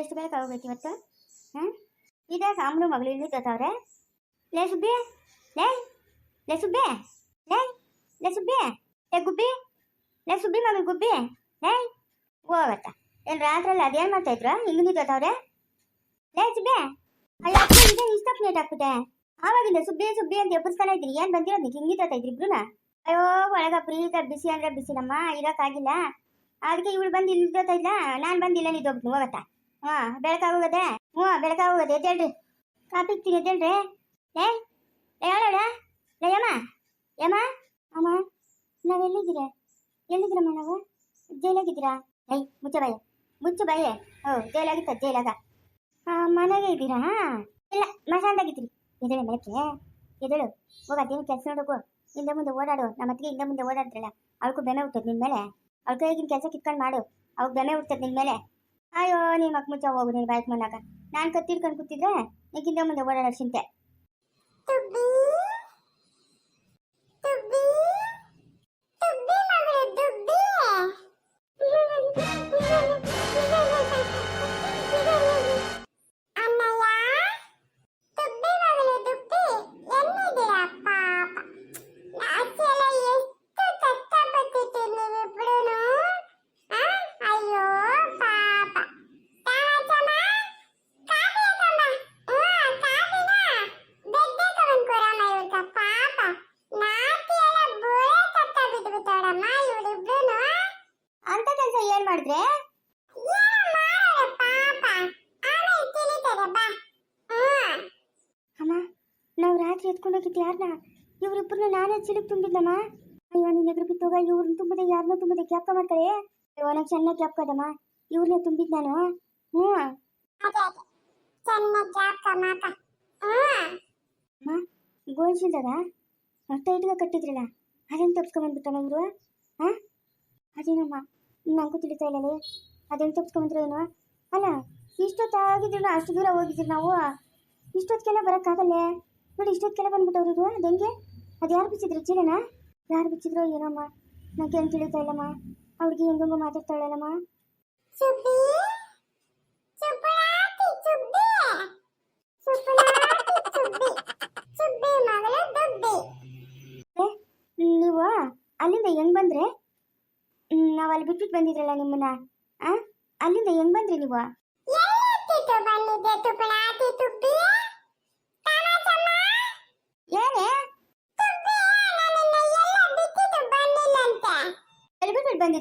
ಎಷ್ಟು ಬೇಕಾಗೋಗ್ಬೇಕು ಇವತ್ತು? ಹ್ಞೂ ಇದೇ ಅಮ್ಮನ ಮಗಳು ಇಲ್ಲಿ ತೋತವ್ರೆ ಲೇ ಸುಬ್ಬಿ, ಲೇ ಲೇ ಸುಬ್ಬಿ, ಲೇ ಲೇ ಸುಬ್ಬಿ, ಲೇ ಗುಬ್ಬಿ, ಲೇ ಸುಬ್ಬಿ ಮಗಳು ಗುಬ್ಬಿ, ಲೇ. ಹೋಗತ್ತ ಏನು ರಾತ್ರಲ್ಲಿ ಅದೇನು ಮಾಡ್ತಾ ಇದ್ರು? ಹಿಂಗೆ ನಿಂತವ್ರೆ ಲೇ ಸುಬ್ಬಿ ಅಯ್ಯೋ ಇದೆ ಇಷ್ಟಕ್ಕೆ ಲೇಟ್ ಆಗ್ಬಿಟ್ಟೆ. ಆವಾಗಿಂದ ಸುಬ್ಬಿ ಸುಬ್ಬಿ ಅಂತ ಎಬ್ಬರಿಸ್ತಾನೆ ಇದ್ದೀನಿ. ಏನು ಬಂದಿರೋದು? ಹಿಂಗೆ ಹಿಂಗಿತ್ತ ಇಬ್ರುನ. ಅಯ್ಯೋ, ಒಳಗ ಪ್ರೀತ, ಬಿಸಿ ಅಂದ್ರೆ ಬಿಸಿನಮ್ಮ ಇರೋಕ್ಕಾಗಿಲ್ಲ. ಅದಕ್ಕೆ ಇವಳು ಬಂದು ಇಲ್ಲಿ ನಿಂತ್ಕೊತಾ ಬಂದಿಲ್ಲ ನಾನು ಬಂದಿಲ್ಲ ನಿಂತೋಗ್ಬಿಟ್ಟು ಹೋಗತ್ತಾ ಹಾಂ, ಬೆಳಕಾಗೋಗದೆ? ಹ್ಞೂ, ಬೆಳಕಾಗೋಗದೆ, ಎದ್ದೇಳ್ರಿ. ಕಾಪಿ ಇಕ್ತೀನಿ ಎದ್ದೇಳ್ರಿ. ಏ ಹೇಳೋಣ ಲೇ ಯಮ್ಮ ಅಮ್ಮ, ನಾವು ಎಲ್ಲಿದ್ದೀರ? ಎಲ್ಲಿದ್ದೀರಮ್ಮ ನಾವು? ಜೈಲಾಗಿದ್ದೀರಾ? ಏಯ್, ಮುಚ್ಚ ಬಾಯ. ಮುಚ್ಚ ಬಾಯೆ. ಓ, ಜೈಲಾಗಿತ್ತ? ಜೈಲಾಗ. ಮನೆಗೆ ಇದ್ದೀರಾ? ಇಲ್ಲ ಮಸಾಂದಾಗಿದ್ದೀರಿ ಎದ್ದೇಳೆ ಮೇಲಕ್ಕೆ ಎದಳು ಹೋಗ ಅದೇನು ಕೆಲಸ ನೋಡೋಕು ಹಿಂದೆ ಮುಂದೆ ಓಡಾಡು. ನಮ್ಮ ಅತ್ತಿಗೆ ಹಿಂದೆ ಮುಂದೆ ಓಡಾಡ್ತಾರಲ್ಲ. ಅವಳಿಗೂ ಬೆಮೆ ಹುಟ್ಟದ್ ನಿನ್ ಮೇಲೆ. ಅವ್ಳ ಕೈಗಿನ ಕೆಲಸ ಕಿತ್ಕೊಂಡು ಮಾಡು. ಅವಾಗ ಬೆಮೆ ಹುಡ್ತದೆ ನಿನ್ ಮೇಲೆ. ಅಯ್ಯೋ, ನೀನ್ ಮಕ್ ಮುಚ್ಚ ಹೋಗು, ನೀನು ಬೈಕ್ ಮನ್ನಾಗ ನಾನು ಕತ್ತಿಡ್ಕೊಂಡು ಕೂತಿದ್ರೆ ನೀನ್ ಹಿಂದೆ ಮುಂದೆ ಓಡಾಡೋ ಚಿಂತೆ. ರಾತ್ರಿ ಎತ್ಕೊಂಡು ಹೋಗಿದ್ದು ಯಾರನ್ನ ಇವರಿಬ್ಬರನ್ನ ನಾನೇ ಚಿಲಿಕ್ ತುಂಬಿದ್ನಮ್ಮ. ಅಯ್ಯೋ ನಿನ್ನ ಎದುರು ಬಿತ್ತೋಗ ಇವ್ರನ್ನ ತುಂಬಿದೆ ಯಾರನ್ನ ತುಂಬಿದೆ? ಕ್ಯಾಪ್ಕ ಮಾಡ್ತಾರೆ ಅಯ್ಯೋ ನಂಗೆ ಚೆನ್ನಾಗಿ ಕ್ಯಾಪ್ಕದಮ್ಮ ಇವ್ರನ್ನ ತುಂಬಿದ್ ನಾನು. ಹ್ಞೂ. ಅಮ್ಮ ಗೋಲ್ಸಿಲ್ದಾಗ ಹೊಟ್ಟೆ ಇಟ್ಗ ಕಟ್ಟಿದ್ರಲ್ಲ ಅದನ್ನು ತಪ್ಸ್ಕೊಂಬಂದ್ಬಿಟ್ಟಮ್ಮ ಇವರು. ಹಾಂ? ಅದೇನಮ್ಮ? ನಂಗೂ ತಿಳಿತಾ ಇಲ್ಲ ಅದೇನು ತಪ್ಸ್ಕೊಂಬಂದ್ರು ಏನು? ಅಲ್ಲ ಇಷ್ಟೊತ್ತಾಗಿದ್ರು ಅಷ್ಟು ದೂರ ಹೋಗಿದ್ರು ನಾವು? ಇಷ್ಟೊತ್ತಿಗೆಲ್ಲ ಬರೋಕ್ಕಾಗಲ್ಲೇ? ನೋಡಿ ಇಷ್ಟೊತ್ತಿಗೆಲ್ಲ ಬಂದ್ಬಿಟ್ಟವ್ರು ಇವರು. ಅದು ಹೆಂಗೆ? ಅದು ಯಾರು ಬಿಚ್ಚಿದ್ರು? ಚೀಲನ? ಯಾರು ಬಿಚ್ಚಿದ್ರು? ಏನಮ್ಮ? ನಂಗೇನು ತಿಳಿತಾ ಇಲ್ಲಮ್ಮ. ಅವ್ರಿಗೆ ಹೆಂಗಂಗೋ ಮಾತಾಡ್ತಾಳಲ್ಲಮ್ಮ ನೀವು ಅಲ್ಲಿಂದ ಹೆಂಗ್ ಬಂದ್ರೆ? ನಾವು ಅಲ್ಲಿ ಬಿಟ್ಬಿಟ್ಟು ಬಂದಿದ್ರಲ್ಲ ನಿಮ್ಮನ್ನ. ಆ? ಅಲ್ಲಿಂದ ಹೆಂಗ್ ಬಂದ್ರಿ ನೀವು?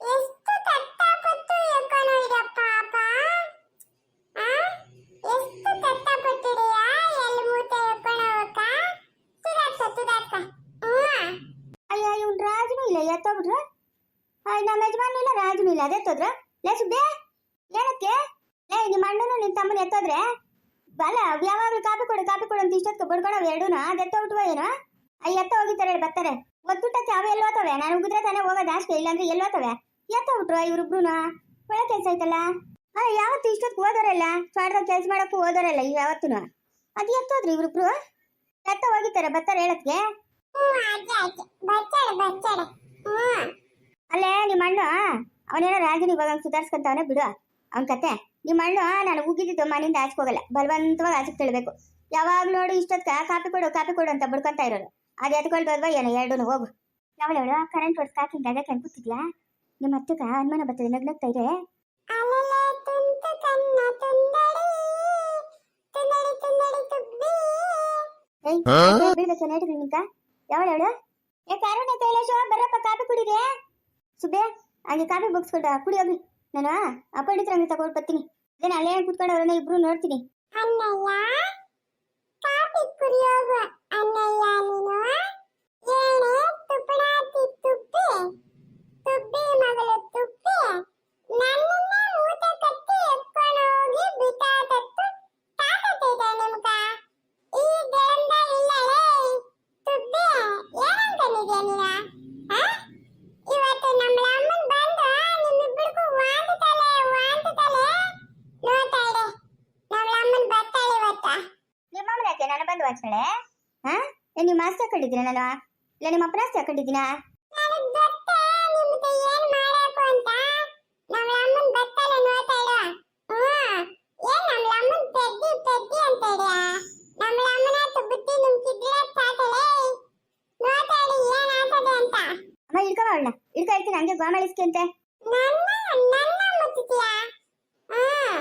ಎಷ್ಟು ಕಷ್ಟಪಟ್ಟು ಎಳ್ಕೊಂಡು ಪಾಪ. ಆ? ಎಷ್ಟು ಕಷ್ಟಪಟ್ಟಿದೀಯಾ ಎಲ್ಲಿ ಮೂತೆ ಎಳ್ಕೊಂಡು ಹೋಗಕ್ಕ ತುದಾಕ ಹ್ಮ್ ಅಯ್ಯ, ಇವ್ನು ರಾಜನು ಇಲ್ಲ ಎತ್ತೋಗ್ಬಿಟ್ರು ಅಯ್ಯ, ನಮ್ಮ ಯಜಮಾನ್ ಇಲ್ಲ, ರಾಜನು ಇಲ್ಲ ಅದೆತ್ತೋದ್ರ ಲೇ ಸುದ್ದೆ, ಏನಕ್ಕೆ? ಲೇ, ನಿಮ್ಮ ಅಣ್ಣನು ನಿನ್ನ ತಮ್ಮನ ಎತ್ತೋದ್ರೆ ಬಲ, ಯಾವಾಗಲೂ ಕಾಪಿ ಕೊಡು ಕಾಪಿ ಕೊಡು ಅಂತ ಇಷ್ಟೊತ್ತು ಬಡ್ಕೊಳವ್ ಎರಡೂನು. ಅದೆತ್ತೋಗ್ಬಿಟ್ವ ಏನೋ? ಅಯ್ಯ, ಎತ್ತ ಹೋಗಿತಾರೆ ಬರ್ತಾರೆ. ಒತ್ತುಟಕ್ಕೆ ಅವು ಎಲ್ಲೋತವೆ ನಾನು ಉಗಿದ್ರೆ ತಾನೇ ಹೋಗೋದು, ಅಷ್ಟೇ, ಇಲ್ಲಾಂದ್ರೆ ಎಲ್ಲೋತವೆ ಎತ್ತೋಗ್ಬಿಟ್ರು ಇವ್ರಿಬ್ರು ಒಳ್ಳೆ ಕೆಲಸ ಐತಲ್ಲ ಆ ಯಾವತ್ತು ಇಷ್ಟೊತ್ತು ಓದೋರಲ್ಲ ಸ್ವಾಡ್ದಾಗ ಕೆಲಸ ಮಾಡಕ್ಕೂ ಓದೋರಲ್ಲ ಯಾವತ್ತೂ ಅದು ಎತ್ತೋದ್ರಿ ಇವ್ರಿಬ್ರು ಎತ್ತ ಹೋಗಿದ್ದಾರೆ ಬರ್ತಾರೆ ಹ್ಮ್ ಅಲ್ಲೇ ನಿಮ್ಮ ಅಣ್ಣ? ಅವನೇನೋ ರಾಜನ ಇವಾಗ ಸುಧಾರಿಸ್ಕೊಂತವನೇ ಬಿಡು. ಅವನ ಕತೆ. ನಿಮ್ಮ ಅಣ್ಣ ನಾನು ಉಗಿದಿದ್ದು ಮನೆಯಿಂದ ಆಚೆ ಹೋಗಲ್ಲ. ಬಲವಂತವಾಗಿ ಆಚೆಗೆ ತಿಳ್ಬೇಕು. ಯಾವಾಗ ನೋಡಿ ಇಷ್ಟೊತ್ತ ಕಾಪಿ ಕೊಡು ಕಾಪಿ ಕೊಡು ಅಂತ ಬಿಡ್ಕೊಂತ ಇರೋರು. ಅದು ಎತ್ಕೊಳ್ಬೋದ್ವಾ ಏನೋ ಎರಡೂ ಹೋಗು. ಯಾವಳು ಕರೆಂಟ್ ಕಾಕಿಂದಾಗ ಅದಕ್ಕೆ ಅನ್ಕೂತಿದ್ಯಾ ನಿಮ್ಮ ಅತ್ತಗ ಅನುಮಾನ ಬರ್ತದೆ ನಗ್ನಗ್ತಾ ಇದೆ ಸುಬ್ಬೆ ಹಂಗೆ ಕಾಫಿ ಬಗ್ಸ್ಕೊಂಡ ಕುಡಿ ಹೋಗ್ಲಿ ನಾನು ಅಪ್ಪ ಪಂಡಿತರ ಹಂಗೆ ತಗೊಂಡು ಬರ್ತೀನಿ. ಅದೇನು ಅಲ್ಲೇ ಕೂತ್ಕೊಂಡು ಅವ್ರನ್ನ ಇಬ್ರು ನೋಡ್ತೀನಿ. ಅಣ್ಣಯ್ಯ ಕಾಫಿ ಕುಡಿಯೋಗ ಅಣ್ಣಯ್ಯ ನೀನು ಏನೇ ತುಪ್ಪಳಾತಿ ತುಪ್ಪಿ ತುಬ್ಬಿ ಮಗಳು ತುಪ್ಪಿ ನನ್ನನ್ನೇ ಊಟ ಕಟ್ಟಿ ವಾಚ್ಕಳೆ ಹಾ ಏ ನಿಮ್ಮ ಆಸ್ತಿ ಹಾಕೊಂಡಿದ್ದೀನ ನಾನು ಇಲ್ಲ ನಿಮ್ಮ ಅಪ್ಪನ ಆಸ್ತಿ ಹಾಕೊಂಡಿದ್ದೀನಾ ನನಗ್ ಗೊತ್ತಾ ನಿಮ್ಗೆ ಏನ್ ಮಾಡಬೇಕು ಅಂತ ನಮ್ಮ ಅಮ್ಮನ್ ಬತ್ತಲ್ಲ ನೋಡ್ತಾ ಇಡು ಹ್ಮ್ ಏನ್ ನಮ್ಮ ಅಮ್ಮನ್ ಪೆದ್ದಿ ಪೆದ್ದಿ ಅಂತ ಇದ್ಯಾ ನಮ್ಮ ಅಮ್ಮನ ಹತ್ರ ಬುದ್ಧಿ ನುಂಗಿದ್ರೆ ಸಾಕಲೇ ನಿಮ್ಮ ಇಡು ಏನ್ ಆಗ್ತದೆ ಅಂತ. ಅಮ್ಮ ಇಳ್ಕವ ಅವಳನ್ನ. ಇಳ್ಕ ಇರ್ತೀನಿ ಹಂಗೆ ಗೋಮಳಿಸ್ಕೆ ಅಂತೆ. ನನ್ನ ನನ್ನ ಮುಚ್ಚಿದ್ಯಾ? ಹ್ಮ್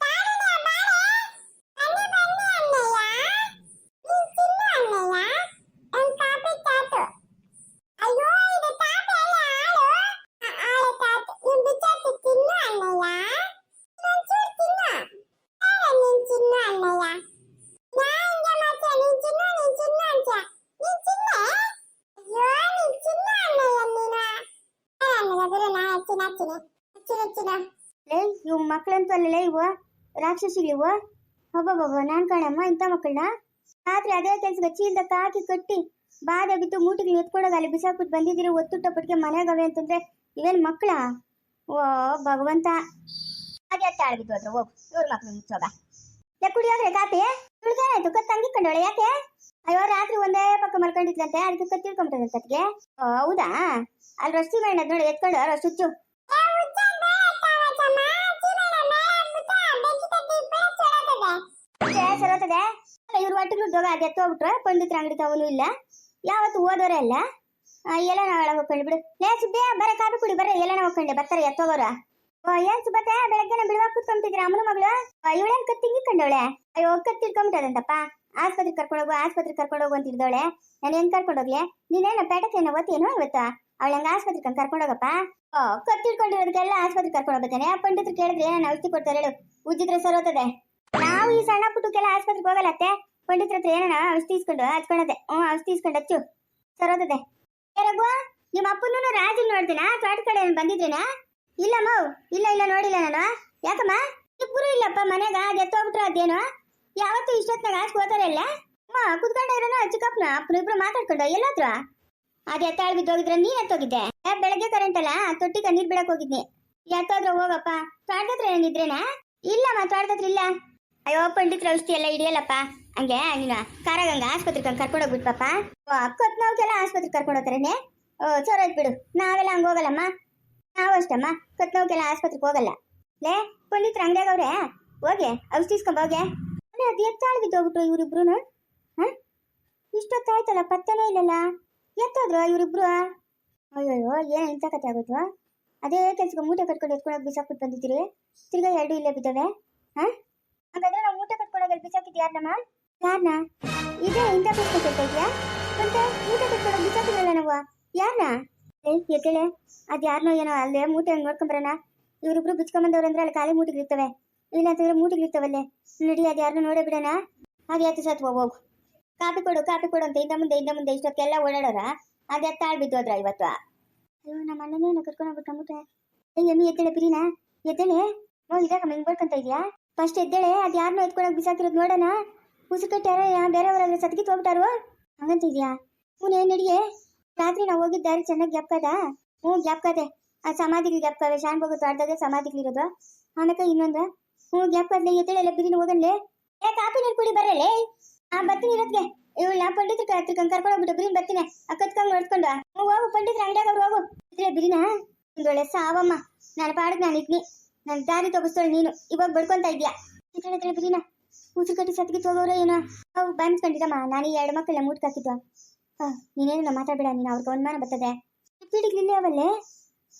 ತಾರಣ್ಯ ಬಾರೆ ಬನ್ನಿ ಬನ್ನಿ ಅಣ್ಣಯ್ಯ ನೀನ್ ತಿನ್ನು ಅಣ್ಣಯ್ಯ ಒಂದ್ ಕಾಪಿ ತಾತು ಅಯ್ಯೋ ಇದು ತಾತ ಅಲ್ಲ ಆಳು ಆ, ಆಳು ತಾತು ನೀನ್ ಬಿಚ್ಚಾತು ತಿನ್ನು ಅಣ್ಣಯ್ಯ ಒಂಚೂರು ತಿನ್ನು ಬೇಡ ನೀನ್ ತಿನ್ನು ಅಣ್ಣಯ್ಯ ನಾ ಹಿಂಗೆ ಮಾಡ್ತೀಯ ನೀನ್ ತಿನ್ನು ನೀನ್ ತಿನ್ನು ಅಂತೀಯ ನೀನ್ ತಿನ್ನೆ ಅಯ್ಯೋ ನೀನ್ ತಿನ್ನು ಅಣ್ಣಯ್ಯ ನೀನು ನನಗದಿರು ನಾ ಹಚ್ಚಿನ ಹಚ್ಚಿನ ಹಚ್ಚಿನ ಲೇ, ಇವು ಮಕ್ಳಂತೂ ಅಲ್ಲಲೇ ಇವು ರಾಕ್ಷಸಿಗಳಿವು ಒಬ್ಬೊಬ್ಬ ನಾನ್ ಕಾಣಮ್ಮ, ಇಂಥ ಮಕ್ಕಳನ್ನ? ರಾತ್ರಿ ಅದೇ ಕೆಲ್ಸ ಕಚ್ಚಿಯಿಂದ ಕಾಕಿ ಕಟ್ಟಿ ಬಾಧೆ ಬಿದ್ದು ಮೂಟಿಗಳು ಎತ್ಕೊಡೋದು ಅಲ್ಲಿ ಬಿಸಾಕ್ಬಿಟ್ಟು ಬಂದಿದ್ದೀರಿ ಒತ್ತುಟ್ಟಪ್ಪಟ್ಟಿಗೆ ಮನೆಗವೆ ಅಂತಂದ್ರೆ ಇವೇನ್ ಮಕ್ಕಳ? ಓ, ಭಗವಂತ. ಅದೇ ತಾಳ್ಬಿದ್ದು ಅದ್ರ, ಹೋಗು, ಇವ್ರ ಮಕ್ಳು ಮುಚ್ಚೋಗ. ಲೇ ಕುಡಿಯೋಗ್ರೆ ಕಾಪಿ. ಹುಡುಗೇನಾಯ್ತು ಕತ್ ತಂಗಿ ಕಂಡೋಳೆ ಯಾಕೆ? ಅಯ್ಯೋ, ರಾತ್ರಿ ಒಂದೇ ಪಕ್ಕ ಮಲ್ಕೊಂಡಿದ್ಲಂತೆ, ಅದಕ್ಕೆ ಕತ್ತಿ ತಿಳ್ಕೊಂಬಿಟ್ಟದಂತೆ ಅದಕ್ಕೆ ಓ, ಹೌದಾ? ಅಲ್ಲಿ ರಸ್ತಿ ಮೇಣ ನೋಡಿ ಎತ್ಕೊಂಡು ರಸ್ತು ಏ ಉಜ್ಜನ್ ಬೇಡ ತಾವಚ್ಚಮ್ಮ ಚಿಮಣ ಬೇಡ ಮುತ್ತ ಬೆಚ್ಚಿ ತಟ್ಟಿ ಬೇಡ ಸರೋತದೆ ಇವ್ರು ಒಟ್ಟಿಗೆ ದೋಗ ಅದು ಎತ್ತೋಗ್ಬಿಟ್ರೆ ಪಂಡಿತರ ಅಂಗಡಿ ತವನು ಇಲ್ಲ. ಯಾವತ್ತು ಓದೋರೇ ಅಲ್ಲ. ಎಲ್ಲ ನಾವು ಒಳಗೆ ಹೋಗ್ಕೊಂಡು ಬಿಡು. ಲೇ ಸುದ್ದಿ ಬರ ಕಾಫಿ ಕುಡಿ, ಬರ ಎಲ್ಲ ಹೋಗ್ಕೊಂಡೆ ಬರ್ತಾರೆ ಎತ್ತೋಗೋರ ಏನ್ ಸುಬತ್ತೆ ಬೆಳಗ್ಗೆನ ಬಿಡುವಾಗ ಕೂತ್ಕೊಂಡ್ತಿದ್ದೀರ ಅಮ್ಮನ ಮಗಳು? ಇವಳೇನ್ ಕತ್ತಿಂಗಿ ಕಂಡವಳೆ ಅಯ್ಯೋ ಕತ್ತಿಡ್ಕೊಂಬಿಟ್ಟದಂತಪ್ಪ ಆಸ್ಪತ್ರೆಗೆ ಕರ್ಕೊಂಡೋಗು ಆಸ್ಪತ್ರೆ ಕರ್ಕೊಂಡೋಗು ಅಂತ ಇದ್ದವಳೆ ನಾನು ಹೆಂಗ್ ಕರ್ಕೊಂಡೋಗ್ಲಿ ನೀನೇನ ಪೇಟಕ್ಕೆ ಏನೋ ಓದ್ತೇನೋ ಇವತ್ತು? ಅವಳ ಆಸ್ಪತ್ರೆ ಆಸ್ಪತ್ರೆಗೆ ಕರ್ಕೊಂಡೋಗಪ್ಪ ಓ ಕತ್ತಿಡ್ಕೊಂಡಿರೋದಕ್ಕೆಲ್ಲ ಆಸ್ಪತ್ರೆಗೆ ಕರ್ಕೊಂಡೋಗ್ತಾನೆ ಪಂಡಿತರು ಕೇಳಿದ್ರೆ ಏನೇನು ಔಷಧಿ ಕೊಡ್ತಾರೆ ಹೇಳು. ಉಜ್ಜಿದ್ರೆ ಸರೋತದೆ ನಾವು ಈ ಸಣ್ಣ ಪುಟ್ಟಕ್ಕೆಲ್ಲ ಆಸ್ಪತ್ರೆಗೆ ಹೋಗಲ್ಲ ಅತ್ತೆ. ಪಂಡಿತ್ರ ಹತ್ರ ಏನನ ಔಷಧಿ ಇಸ್ಕೊಂಡು ಹಚ್ಕೊಂಡದೆ ಹ್ಞೂ ಔಷಧಿ ಇಸ್ಕೊಂಡು ಹಚ್ಚು. ಸರೋತದೆ ರಘು, ನಿಮ್ಮ ಅಪ್ಪನೂ ರಾಜನ್ ನೋಡ್ತೀನ ತೋಟ ಕಡೆ ಬಂದಿದ್ದೀನ? ಇಲ್ಲ ಇಲ್ಲ ಇಲ್ಲ, ನೋಡಿಲ್ಲ ನಾನು. ಯಾಕಮ್ಮ? ಇಬ್ಬರು ಇಲ್ಲಪ್ಪ ಮನೆಗ ಅದು ಎತ್ತೋಗ್ಬಿಟ್ರೆ ಅದೇನು? ಯಾವತ್ತು ಇಷ್ಟೊತ್ತಿನಾಗ ಆಸ್ಕ್ ಹೋತಾರೆ ಇಲ್ಲ ಅಮ್ಮ, ಕುತ್ಕೊಂಡ ಇರೋನ ಚಿಕ್ಕಪ್ಪನ ಅಪ್ಪನ ಇಬ್ರು ಮಾತಾಡ್ಕೊಂಡು ಎಲ್ಲಾದ್ರು? ಅದು ಎತ್ತಾಳ್ ಬಿದ್ದೋಗಿದ್ರೆ ನೀನ್ ಎತ್ತೋಗಿದ್ದೆ? ಬೆಳಗ್ಗೆ ಕರೆಂಟ್ ಅಲ್ಲ, ತೊಟ್ಟಿಗೆ ನೀರ್ ಬಿಡಕ್ ಹೋಗಿದ್ನಿ. ಎತ್ತೋದ್ರ ಹೋಗಪ್ಪ. ತೋಟದ ಹತ್ರ ಏನಿದ್ರೇನಾ ಇಲ್ಲಮ್ಮ, ತೋಟದ ಹತ್ರ ಇಲ್ಲ. ಅಯ್ಯೋ ಪಂಡಿತರ ಔಷಧಿ ಎಲ್ಲ ಹಿಡಿಯಲ್ಲಪ್ಪ. ಹಂಗೆ, ನೀನು ಕಾರಾಗಂಗ ಆಸ್ಪತ್ರೆಗೆ ಹಂಗೆ ಕರ್ಕೊಂಡೋಗ್ಬಿಟ್ಪಪ್ಪ ಕತ್ ನೋವ್ಗೆಲ್ಲ ಆಸ್ಪತ್ರೆಗೆ ಕರ್ಕೊಂಡು ಹೋಗ್ತಾರೇನೆ? ಓ ಚೋರಾಯ್ತು ಬಿಡು. ನಾವೆಲ್ಲ ಹಂಗೆ ಹೋಗಲ್ಲಮ್ಮ? ನಾವು ಅಷ್ಟಮ್ಮ ಕತ್ ಆಸ್ಪತ್ರೆಗೆ ಹೋಗಲ್ಲ. ಲೇ, ಪಂಡಿತ್ರ ಅಂಗಡಿಯಾಗವ್ರೆ ಹೋಗೆ, ಔಷಧಿ ಹೋಗೆ. ಅಲ್ಲ, ಅದು ಎತ್ತಾಳು ಬಿದ್ದೋಗ್ಬಿಟ್ರು ಇವರಿಬ್ರು ಹಾಂ? ಇಷ್ಟೊತ್ತಾಯ್ತಲ್ಲ, ಪತ್ತೆನೇ ಇಲ್ಲಲ್ಲ? ಎತ್ತೋದ್ರು ಇವರಿಬ್ರು? ಅಯ್ಯಯ್ಯೋ, ಏನು ಇಂಥ ಕತೆ ಆಗೋಯ್ತು? ಅದೇ ಕೆಲ್ಸಕ್ಕೆ ಮೂಟೆ ಕಟ್ಕೊಂಡು ಎತ್ಕೊಂಡೋಗಿ ಬಿಸಾಕ್ಬಿಟ್ಟು ಬಂದಿದ್ದೀರಿ. ತಿರ್ಗಾ ಎರಡು ಇಲ್ಲೇ ಬಿದ್ದವೆ. ಹಾಂ? ಹಾಗಾದ್ರೆ ನಾವು ಮೂಟೆ ಕಟ್ಕೊಂಡೋಗಿ ಬಿಸಾಕಿದ್ದು ಯಾರನ್ನಮ್ಮ ಯಾರನ್ನ ಇದೇ ಇಂಥ ಪ್ರಶ್ನೆ ಕೇಳ್ತಾ ಇದೆಯಾ? ಮತ್ತೆ ಮೂಟೆ ಕಟ್ಕೊಂಡೋಗಿ ಬಿಸಾಕಿದ್ರಲ್ಲ ನಾವು? ಯಾರನ್ನ ಏ ಎದ್ದೇಳೆ ಅದು ಯಾರನ್ನೋ ಏನೋ ಅಲ್ಲೇ ಮೂಟೆ ಹಂಗೆ ನೋಡ್ಕೊಂಬರೋಣ. ಇವರಿಬ್ರು ಬಿಚ್ಕೊಂಬಂದವ್ರು ಅಂದ್ರೆ ಅಲ್ಲಿ ಖಾಲಿ ಮೂಟೆಗಳಿರ್ತವೆ. ಇಲ್ಲ ಅಂತಂದ್ರೆ ಮೂಟೆಗಳಿರ್ತವಲ್ಲೇ. ನಡಿ, ಅದು ಯಾರನ್ನೂ ನೋಡೇ ಬಿಡೋಣ. ಅದು ಎತ್ತು ಸತ್ ಹೋಗು ಕಾಪಿ ಕೊಡು ಕಾಪಿ ಕೊಡು ಅಂತ ಇಂದ ಮುಂದೆ ಇಂದ ಮುಂದೆ ಇಷ್ಟೊತ್ತೆಲ್ಲ ಓಡಾಡೋರ. ಅದು ಎತ್ತಾಳ್ ಬಿದ್ದೋದ್ರ ಇವತ್ತು. ಅಯ್ಯೋ, ನಮ್ಮ ಅಣ್ಣನೇ ಕರ್ಕೊಂಡು ಹೋಗ್ಬಿಟ್ಟು ಏಯ್ ಎಮ್ಮಿ ಎದ್ದೇಳೆ, ಬಿರಿನಾ? ಎದ್ದೇಳೆ? ಓ ಇದಾಗ ಹಿಂಗ್ ಬರ್ಕೊಂತ ಇದೆಯಾ? ಫಸ್ಟ್ ಎದ್ದೇಳೆ, ಅದು ಯಾರನ್ನೋ ಎತ್ಕೊಳಕ್ ಬಿಸಾಕಿರೋದು ನೋಡೋಣ. ಉಸುಕಟ್ಟಾರ ಬೇರೆಯವರಾದ್ರೆ ಸತ್ಗಿತ್ ಹೋಗ್ಬಿಟ್ಟಾರು ಹಂಗಂತಿದ್ಯಾ? ಹ್ಞೂ ಏನ್ ನಡಿಯೇ. ರಾತ್ರಿ ನಾವು ಹೋಗಿದ್ದ ದಾರಿ ಚೆನ್ನಾಗಿ ಗ್ಯಾಪ್ಕದ ಹ್ಞೂ ಗ್ಯಾಪ್ಕದೆ ಆ ಸಮಾಧಿಗಳು ಗ್ಯಾಪ್ಕವೆ ಶಾನ್ ಹೋಗೋ ತೋಟದಾಗ ಸಮಾಧಿಗಳಿರೋದು ಆಮೇಲೆ ಇನ್ನೊಂದು. ಹ್ಞೂ ಗ್ಯಾಪ್ಕದ್ಲೆ ಎಲ್ಲ ಬಿರಿನ ಹೋಗನ್ಲೆ ಏ ಕಾಪಿ ನೀರು ಕುಡಿ ಬರಲೇ ಆ, ಬರ್ತೀನಿ ಇರೋದ್ಗೆ ಇವಳು ನಾ ಪಂಡಿತ್ರ ಹತ್ರ ಕರ್ಕೊಂಡು ಹೋಗ್ಬಿಟ್ಟು ಬಿರಿನ್ ಬರ್ತೀನಿ. ಅಕ್ಕತ್ಕಂಗ್ ನೋಡ್ಕೊಂಡು ಹ್ಞೂ, ಹೋಗು ಪಂಡಿತ್ರ ಅಂಗಡಿಯಾಗ ಅವ್ರು ಹೋಗು. ಇದ್ರೆ ಬಿರಿನ? ಒಂದೊಳ್ಳೆ ಸಾವಮ್ಮ. ನಾನು ಪಾಡಕ್ ನಾನು ಇದ್ನಿ. ನನ್ನ ದಾರಿ ತೋರಿಸ್ತೋಳು ನೀನು. ಇವಾಗ ಬಡ್ಕೊಂತ ಇದ್ಯಾ ಇದ್ರೆ ಬಿರಿನಾ? ಉಸಿರು ಕಟ್ಟಿ ಸತ್ತಿಗೆ ಹೋಗೋರು ಏನೋ. ಅವು ಬಂದ್ಕೊಂಡಿರಮ್ಮ ನಾನು ಎರಡು ಮಕ್ಕಳನ್ನ ಮೂಟ್ ಹಾಕಿದ್ದು. ಹಾ, ನೀನೇನು ಮಾತಾಡಬೇಡ. ನೀನು ಅವ್ರಿಗೆ ಅನುಮಾನ ಬರ್ತದೆ. ಪೀಡಿಗೆ ಅವಲ್ಲೇ?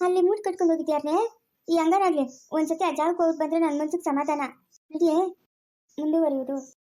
ಅಲ್ಲಿ ಮೂಟ್ ಕಟ್ಕೊಂಡು ಹೋಗಿದ್ಯಾರನೇ? ಈ ಹಂಗಾರಾಗ್ಲಿ, ಒಂದ್ಸತಿ ಆ ಜಾಗಕ್ಕೆ ಹೋಗಿ ಬಂದ್ರೆ ನನ್ನ ಮನ್ಸಿಗೆ ಸಮಾಧಾನ. ನಡಿಯೇ? ಮುಂದುವರಿಯುವುದು.